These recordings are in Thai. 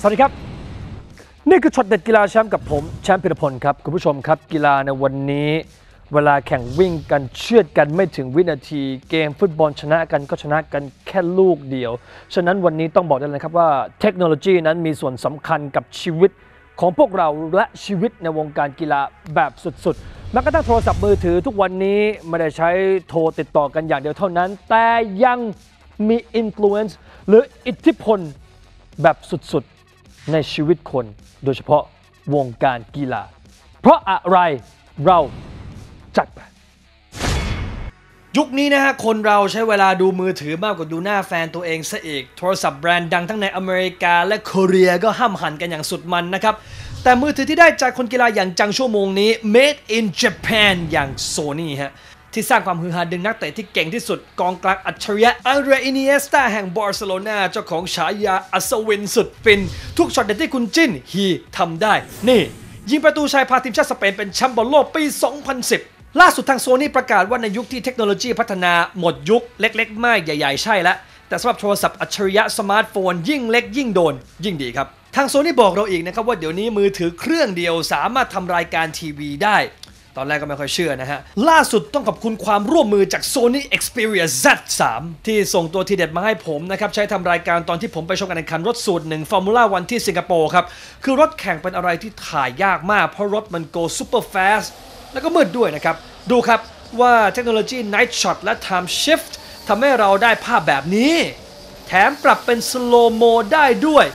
สวัสดีครับ นี่คือช็อตเด็ดกีฬาแชมป์กับผมแชมป์พิรพลครับ คุณผู้ชมครับกีฬาในวันนี้ เวลาแข่งวิ่งกันเชือดกันไม่ถึงวินาที เกมฟุตบอลชนะกันก็ชนะกันแค่ลูกเดียว ฉะนั้นวันนี้ต้องบอกได้เลยครับว่าเทคโนโลยีนั้นมีส่วนสำคัญกับชีวิตของพวกเราและชีวิตในวงการกีฬาแบบสุดๆแม้กระทั่งโทรศัพท์มือถือทุกวันนี้ไม่ได้ใช้โทรติดต่อกันอย่างเดียวเท่านั้น แต่ยังมีอิ f ฟลูเอนซ์หรืออิทธิพลแบบสุดๆ ในชีวิตคน โดยเฉพาะวงการกีฬา เพราะอะไรเราจัดไปยุคนี้นะฮะ คนเราใช้เวลาดูมือถือมากกว่าดูหน้าแฟนตัวเองซะอีก โทรศัพท์แบรนด์ดังทั้งในอเมริกาและเกาหลีก็ห้ามหันกันอย่างสุดมันนะครับ แต่มือถือที่ได้จากคนกีฬาอย่างจังชั่วโมงนี้ made in Japan อย่าง Sony ฮะ ที่สร้างความฮือฮาดึงนักเตะที่เก่งที่สุดกองกลางอัจฉริยะอันเดรอินีเอสตาแห่งบาร์เซโลนาเจ้าของฉายาอัศวินสุดฟิน ทุกช็อตเด็ดที่คุณจิ้นฮีทำได้ นี่ ยิงประตูชัยพาทีมชาติสเปนเป็นแชมป์บอลโลกปี 2010ล่าสุดทางโซนี่ประกาศว่าในยุคที่เทคโนโลยีพัฒนาหมดยุคเล็กๆไม่ใหญ่ ๆ ใช่แล้วแต่สำหรับโทรศัพท์อัจฉริยะสมาร์ทโฟน ยิ่งเล็กยิ่งโดน ยิ่งดีครับ ทางโซนี่บอกเราอีกนะครับว่าเดี๋ยวนี้มือถือเครื่องเดียวสามารถทำรายการทีวีได้ ตอนแรกก็ไม่ค่อยเชื่อนะฮะ ล่าสุดต้องขอบคุณความร่วมมือจาก Sony Xperia Z3 ที่ส่งตัวทีเด็ดมาให้ผมนะครับ ใช้ทำรายการตอนที่ผมไปชมการแข่งขันรถสูตรหนึ่งฟอร์มูล่าวันที่สิงคโปร์ครับ คือรถแข่งเป็นอะไรที่ถ่ายยากมาก เพราะรถมัน go super fast แล้วก็มืดด้วยนะครับ ดูครับว่าเทคโนโลยี Night Shot และ Time Shift ทำให้เราได้ภาพแบบนี้ แถมปรับเป็น slow mo ได้ด้วย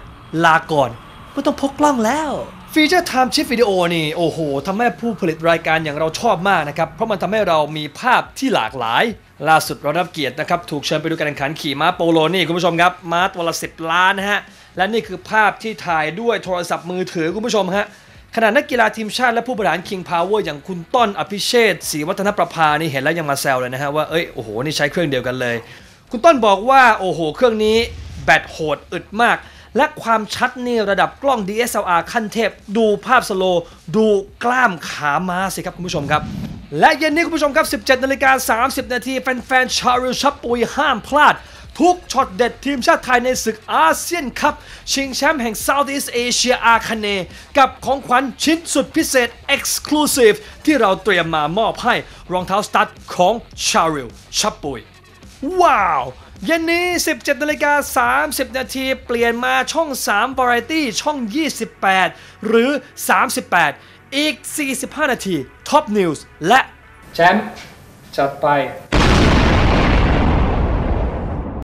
ลาก่อนไม่ต้องพกกล้องแล้ว ฟีเจอร์ Time Shift Video นี่โอ้โหทำให้ผู้ผลิตรายการอย่างเราชอบมากนะครับ เพราะมันทำให้เรามีภาพที่หลากหลาย ล่าสุดเรารับเกียรตินะครับ ถูกเชิญไปดูการแข่งขันขี่ม้าโปโลนี่คุณผู้ชมครับม้าตัวละสิบล้านนะฮะ และนี่คือภาพที่ถ่ายด้วยโทรศัพท์มือถือคุณผู้ชมฮะขณะนักกีฬาทีมชาติและผู้บริหาร King Power อย่างคุณต้นอภิเชษศรีวัฒนประภานี่เห็นแล้วยังมาแซวเลยนะฮะว่าเอ้ยโอ้โหนี่ใช้เครื่องเดียวกันเลย คุณต้นบอกว่าโอ้โห เครื่องนี้แบตโหดอึดมาก และความชัดนี่ระดับกล้อง DSLR ขั้นเทพ ดูภาพสโล ดูกล้ามขาม้าสิครับคุณผู้ชมครับและเย็นนี้คุณผู้ชมครับ 17นาฬิกา30 นาทีแฟนๆ ชาริลชับปุยห้ามพลาด ทุกช็อตเด็ดทีมชาติไทยในศึกอาเซียนคัพ ชิงแชมป์แห่ง Southeast Asia อาคเน กับของขวัญชิ้นสุดพิเศษ Exclusive ที่เราเตรียมมามอบให้รองเท้าสตั๊ดของชาริลชับปุย ว้าว เย็นนี้ 17นาฬิกา30 นาทีเปลี่ยนมาช่อง3 Variety ช่อง 28 หรือ 38 อีก 45 นาที Top News และ แชมป์จัดไป